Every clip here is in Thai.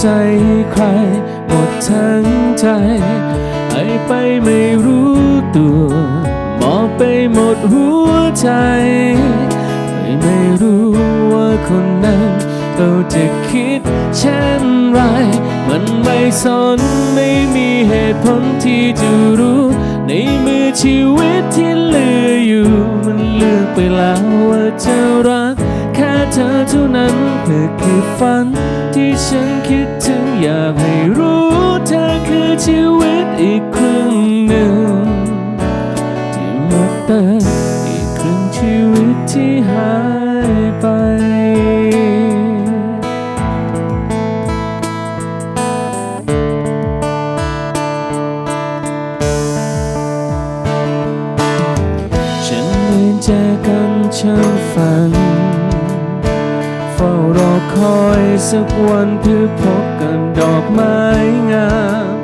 ใจใคร หมดทั้งใจให้ไปไม่รู้ตัวมอบไปหมดหัวใจให้ไม่รู้ว่าคนนั้นเขาจะคิดเช่นไร มันไม่สนไม่มีเหตุผลที่จะรู้ ในมือชีวิตที่เหลืออยู่ มันเลือกไปแล้วว่าจะรัก ธอเท่านั้นเธอคือฝัน ที่ฉันคิดถึงอยากให้รู้เธอคือชีวิตอีกครึ่งหนึ่ง ที่มาเติมอีกครึ่งชีวิตที่หายไปฉันเดินเจอกันช่างฝัน สักวันเพื่อพบกันดอกไม้งาม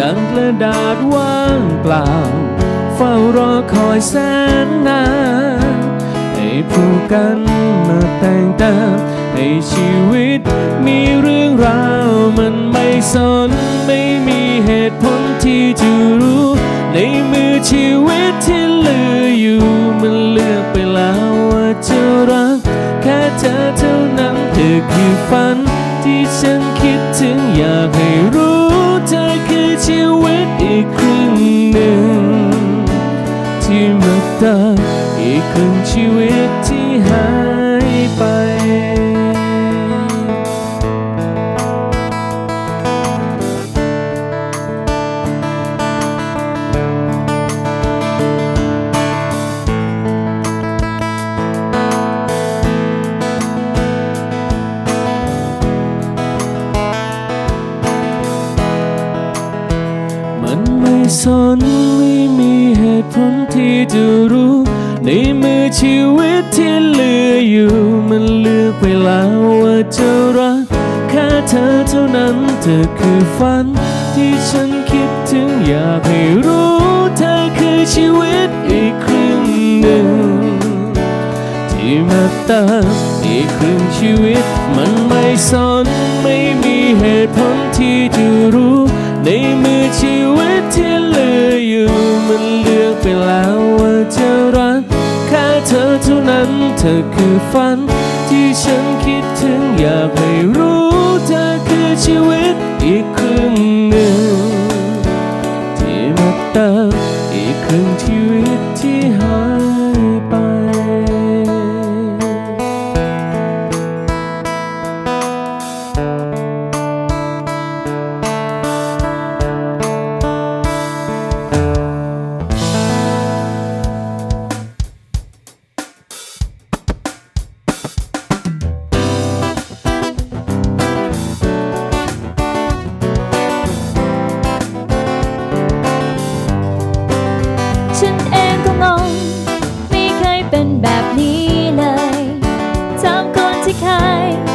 ดังกระดาษว่างเปล่า เฝ้ารอคอยแสนนานให้ผู้กันมาแต่งเติมให้ชีวิตมีเรื่องราวมันไม่สนไม่มีเหตุผลที่จะรู้ ในมือชีวิตที่เหลืออยู่ มันเลือกไปแล้วว่าจะรัก แค่เธอเท่านั้นเธอคือฝันที่ฉันคิดถึงอยากให้รู้ สนไม่มีเหตุผลที่จะรู้ ในมือชีวิตที่เหลืออยู่ มันเลือกไปแล้วว่าจะรักแค่เธอเท่านั้นเธอคือฝัน ที่ฉันคิดถึงอยากให้รู้เธอคือชีวิตอีกครึ่งหนึ่ง ที่มาติมอีกครึ่งชีวิตมันไม่สน เธอคือฝัน ที่ฉันคิดถึงอยากให้รู้เธอคือชีวิต 离开。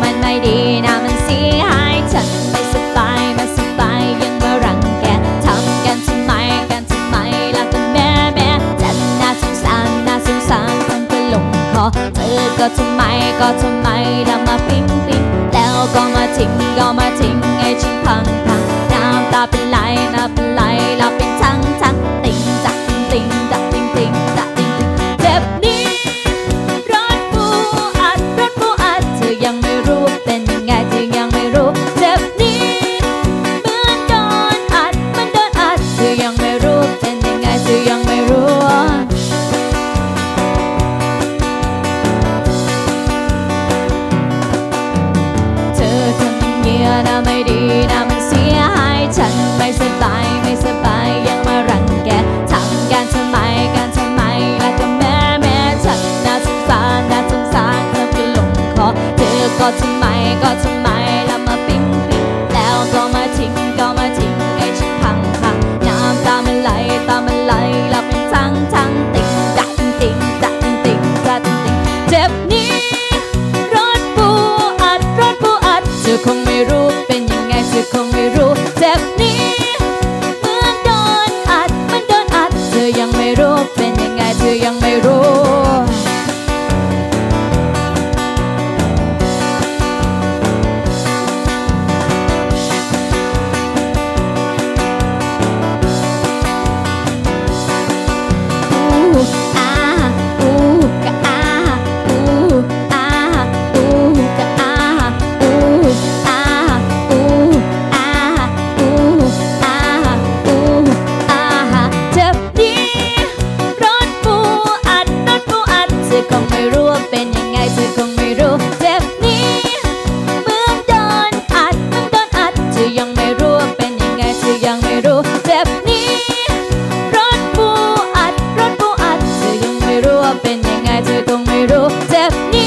มันไม่ดีนะมันเสียหายฉันไม่สบายไม่สบายยังมารังแกทำกันทำไมกันทำไมล่ะกันแม่แม่ฉันน่าสงสารน่าสงสารคนเป็นหลงคอเธอก็ทำไมก็ทำไมล้วมาปิ้งปิ้งแล้วก็มาทิ้งก็มาทิ้งให้ฉันพังพังน้ำตาเป็นไหลน้ำ God's ろ絶に